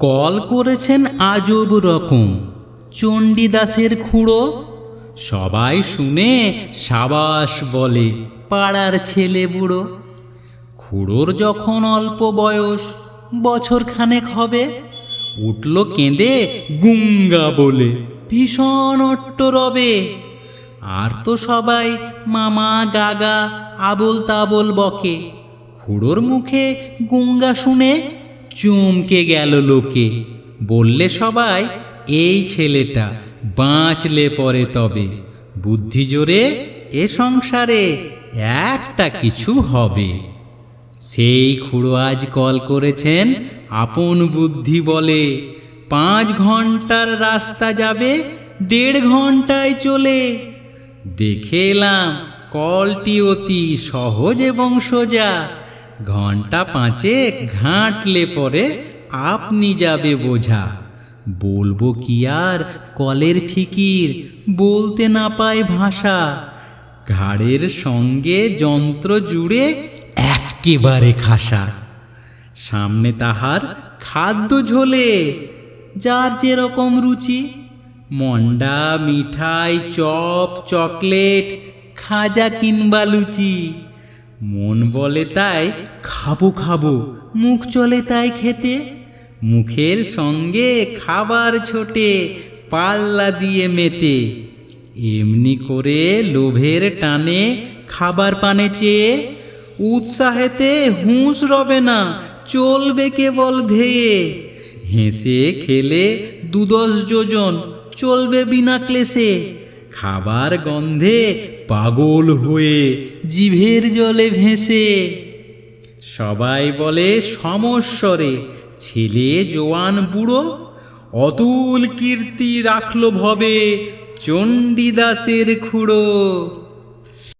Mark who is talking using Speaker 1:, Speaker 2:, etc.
Speaker 1: Call করেছেন আজব রকম। চণ্ডীদাসের খুঁড়ো, সবাই শুনে সাবাস বলে, পাড়ার ছেলে বুড়ো। খুড়োর যখন অল্প বয়স, বছর খানেক হবে, উঠল কেঁদে গুঙ্গা বলে, ভীষণ অট্ট রবে আর তো সবাই মামা, গাগা আবল তাবল বকে। খুড়োর মুখে গুঙ্গা শুনে চমকে গেল লোকে। বললে সবাই, এই ছেলেটা বাঁচলে পরে তবে। বুদ্ধি জোরে এ সংসারে একটা কিছু হবে। সেই খুড়ো আজ কল করেছেন, আপন বুদ্ধি বলে, পাঁচ ঘণ্টার রাস্তা যাবে, দেড় ঘন্টায় চলে। দেখে এলাম, কলটি অতি সহজ এবং সোজা। ঘণ্টা পাঁচেক ঘাঁটলে পরে আপনি যাবে বোঝা। বলব কি আর কলের ফিকির, বলতে না পায় ভাষা। ঘাড়ের সঙ্গে যন্ত্র জুড়ে একেবারে খাসা। সামনে তাহার খাদ্য ঝোলে, যার যেরকম রুচি। মন্ডা, মিঠাই, চপ, চকলেট, খাজা কিংবা লুচি। মন বলে তাই খাব খাব, মুখ চলে তাই খেতে। মুখের সঙ্গে খাবার ছোটে, পাল্লা দিয়ে মেতে। এমনি করে লোভের টানে খাবার পানে চেয়ে। উৎসাহেতে হুঁশ রবে না, চলবে কেবল ধেয়ে। হেসে খেলে দুদশ যোজন, চলবে বিনা ক্লেশে। খাবার গন্ধে পাগল হয়ে জিভের জলে ভেসে। সবাই বলে, সমস্বরে, ছেলে, জোয়ান, বুড়ো, অতুল কীর্তি রাখল ভবে, চণ্ডীদাসের খুড়ো।